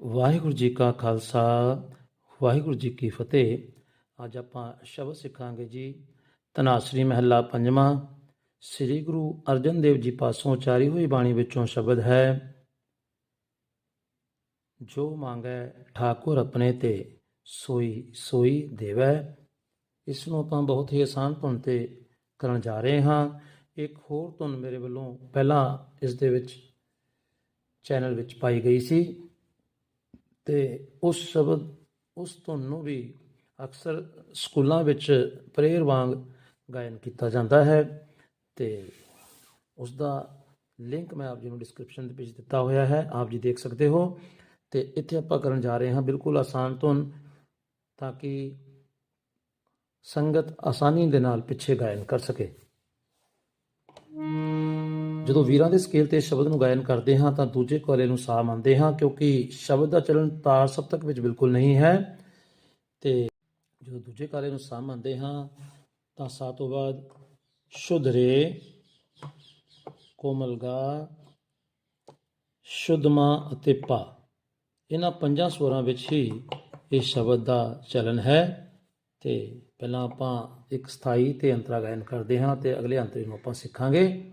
ਵਾਹਿਗੁਰੂ ਜੀ ਕਾ ਖਾਲਸਾ, ਵਾਹਿਗੁਰੂ ਜੀ ਕੀ ਫਤਿਹ। ਅੱਜ ਆਪਾਂ ਸ਼ਬਦ ਸਿੱਖਾਂਗੇ ਜੀ, ਤਨਾਸਰੀ ਮਹੱਲਾ ਪੰਜਵਾਂ। ਸ੍ਰੀ ਗੁਰੂ ਅਰਜਨ ਦੇਵ ਜੀ ਪਾਸੋਂ ਉਚਾਰੀ ਹੋਈ ਬਾਣੀ ਵਿੱਚੋਂ ਸ਼ਬਦ ਹੈ, ਜੋ ਮੰਗੈ ਠਾਕੁਰ ਆਪਣੇ ਤੇ, ਸੋਈ ਸੋਈ ਦੇਵੈ। ਇਸ ਨੂੰ ਆਪਾਂ ਬਹੁਤ ਹੀ ਆਸਾਨ ਧੁਨ ਤੇ ਕਰਨ ਜਾ ਰਹੇ ਹਾਂ। ਇੱਕ ਹੋਰ ਧੁਨ ਮੇਰੇ ਵੱਲੋਂ ਪਹਿਲਾਂ ਇਸ ਦੇ ਵਿੱਚ ਚੈਨਲ ਵਿੱਚ ਪਾਈ ਗਈ ਸੀ। ਤੇ ਉਸ ਸ਼ਬਦ, ਉਸ ਧੁਨ ਨੂੰ ਵੀ ਅਕਸਰ ਸਕੂਲਾਂ ਵਿੱਚ ਪ੍ਰੇਅਰ ਵਾਂਗ ਗਾਇਨ ਕੀਤਾ ਜਾਂਦਾ ਹੈ ਤੇ ਉਸ ਦਾ ਲਿੰਕ ਮੈਂ ਆਪ ਜੀ ਨੂੰ ਡਿਸਕ੍ਰਿਪਸ਼ਨ ਦੇ ਵਿੱਚ ਦਿੱਤਾ ਹੋਇਆ ਹੈ, ਆਪ ਜੀ ਦੇਖ ਸਕਦੇ ਹੋ ਤੇ ਇੱਥੇ ਆਪਾਂ ਕਰਨ ਜਾ ਰਹੇ ਹਾਂ ਬਿਲਕੁਲ ਆਸਾਨ ਧੁਨ ਤਾਂ ਕਿ ਸੰਗਤ ਆਸਾਨੀ ਦੇ ਨਾਲ ਪਿੱਛੇ ਗਾਇਨ ਕਰ ਸਕੇ। ਜਦੋਂ ਵੀਰਾਂ ਦੇ ਸਕੇਲ ਤੇ ਸ਼ਬਦ ਨੂੰ ਗਾਇਨ ਕਰਦੇ ਹਾਂ ਤਾਂ ਦੂਜੇ ਕੋਲੇ ਨੂੰ ਸਾਹ ਮੰਨਦੇ ਹਾਂ, ਕਿਉਂਕਿ ਸ਼ਬਦ ਦਾ ਚਲਨ ਤਾਰ ਸਪਤਕ ਵਿੱਚ ਬਿਲਕੁਲ ਨਹੀਂ ਹੈ। ਤੇ ਜਦੋਂ ਦੂਜੇ ਕਾਲੇ ਨੂੰ ਸਾਹ ਮੰਨਦੇ ਹਾਂ ਤਾਂ ਸਾਹ ਤੋਂ ਬਾਅਦ ਸ਼ੁੱਧ ਰੇ, ਕੋਮਲ ਸ਼ੁੱਧਮਾ ਅਤੇ ਪਾ। ਇਹਨਾਂ ਪੰਜਾਂ ਸਵਰਾਂ ਵਿੱਚ ਹੀ ਇਹ ਸ਼ਬਦ ਦਾ ਚਲਨ ਹੈ। ਤੇ ਪਹਿਲਾਂ ਆਪਾਂ ਇੱਕ ਸਥਾਈ ਤੇ ਅੰਤਰਾ ਗਾਇਨ ਕਰਦੇ ਹਾਂ ਤੇ ਅਗਲੇ ਅੰਤਰੇ ਨੂੰ ਆਪਾਂ ਸਿੱਖਾਂਗੇ।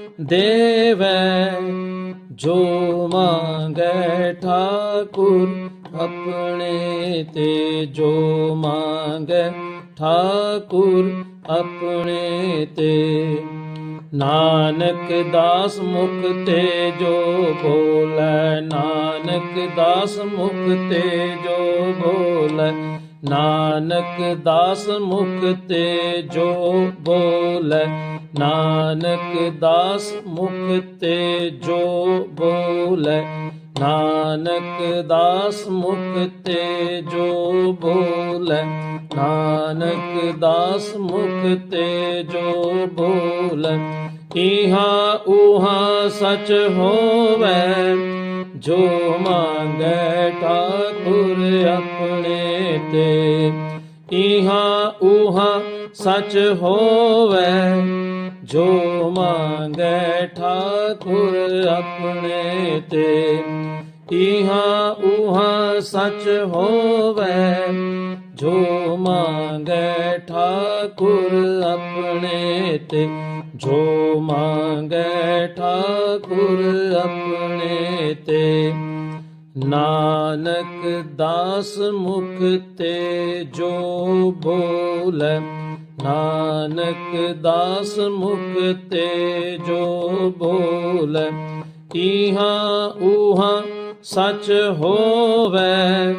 ਦੇਵੈ ਜੋ ਮੰਗੈ ਠਾਕੁਰ ਆਪਣੇ ਤੇ ਜੋ ਮੰਗੈ ਠਾਕੁਰ ਆਪਣੇ ਤੇ ਨਾਨਕ ਦਾਸ ਮੁਖ ਤੇ ਜੋ ਬੋਲੇ, ਨਾਨਕ ਦਾਸ ਮੁਖ ਤੇ ਜੋ ਬੋਲੇ, ਨਾਨਕ ਦਾਸ ਮੁਖ ਤੇ ਜੋ ਬੋਲੇ, ਨਾਨਕ ਦਾਸ ਮੁਖ ਤੇ ਜੋ ਬੋਲੇ। ਨਾਨਕ ਦਾਸ ਮੁਖ ਤੇ ਜੋ ਬੋਲੇ, ਨਾਨਕ ਦਾਸ ਮੁਖ ਤੇ ਜੋ ਬੋਲੇ, ਇਹਾ ਉਹਾ ਸਚ ਹੋਵੇ, ਜੋ ਮੰਗੈ ਠਾਕੁਰ ਆਪਣੇ ਤੇ, ਇਹਾ ਉਹਾ ਸਚ ਹੋਵੇ। ਜੋ ਮੰਗੈ ਠਾਕੁਰ ਆਪਣੇ ਤੇ ਇਹਾ ਉਹਾ ਸਚ ਹੋਵੇ। ਜੋ ਮੰਗੈ ਠਾਕੁਰ ਆਪਣੇ ਤੇ, ਜੋ ਮੰਗੈ ਠਾਕੁਰ ਆਪਣੇ ਤੇ ਨਾਨਕ ਦਾਸ ਮੁਖ ਤੇ ਜੋ ਬੋਲੇ, ਨਾਨਕ ਦਾਸ ਮੁਖ ਤੇ ਜੋ ਬੋਲੇ ਇਹਾ ਉਹਾ ਸਚ ਹੋਵੇ,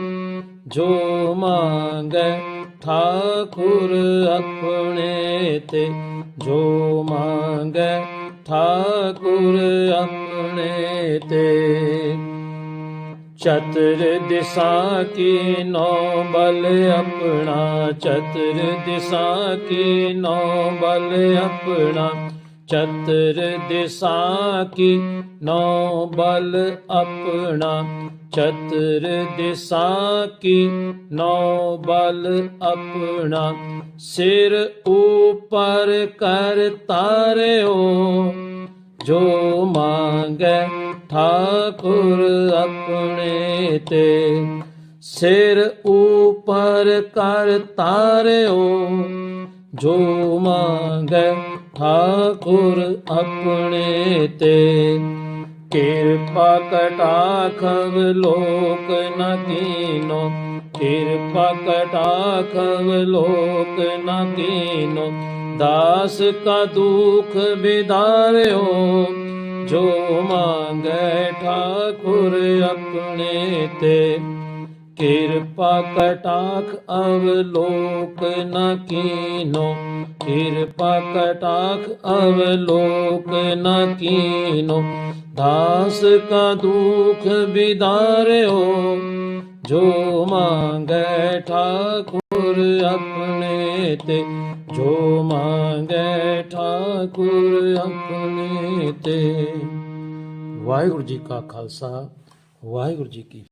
ਜੋ ਮੰਗੈ ਠਾਕੁਰ ਆਪਣੇ ਤੇ, ਜੋ ਮੰਗੈ ਠਾਕੁਰ ਆਪਣੇ ਤੇ। ਚਤਰ ਦਿਸ਼ਾ ਕੀ ਨੌ ਬਲ ਆਪਣਾ, ਚਤਰ ਦਿਸ਼ਾ ਕੀ ਨੌ ਬਲ ਆਪਣਾ, ਚਤਰ ਦਿਸ਼ਾ ਕੀ ਨੌ ਬਲ ਆਪਣਾ, ਚਤਰ ਦਿਸ਼ਾ ਕੀ ਨੌ ਬਲ ਆਪਣਾ। ਸਿਰ ਉਪਰ ਕਰ ਤਾਰਿਓ ਜੋ ਮੰਗੈ ਠਾਕੁਰ ਆਪਣੇ ਤੇ, ਸਿਰ ਉਪਰ ਕਰ ਤਾਰਿਓ। ਜੋ ਮੰਗੈ ਠਾਕੁਰ ਆਪਣੇ ਤੇ, ਕਿਰਪਾ ਕਟਾਖ ਲੋਕ ਨ ਕੀਨੋ। ਕਿਰਪਾ ਕਟਾਖ ਲੋਕ ਨ ਕੀਨੋ। ਦਾਸ ਕਾ ਦੁਖ ਵਿਦਾਰਿਓ ਜੋ ਮੰਗੈ ਠਾਕੁਰ ਆਪਣੇ ਤੇ। ਕਿਰਪਾ ਕਟਾਖ ਅਵਲੋਕ ਨ ਕੀਨੋ, ਕਿਰਪਾ ਕਟਾਖ ਅਵਲੋਕ ਨ ਕੀਨੋ। ਦਾਸ ਕਾ ਦੁਖ ਵਿਦਾਰਿਓ ਜੋ ਮੰਗੈ ਠਾਕੁਰ ਆਪਣੇ ਤੇ ਜੋ ਮੰਗੈ ਠਾਕੁਰ ਆਪਣੇ ਤੇ। ਵਾਹਿਗੁਰੂ ਜੀ ਕਾ ਖਾਲਸਾ ਵਾਹਿਗੁਰੂ ਜੀ ਕੀ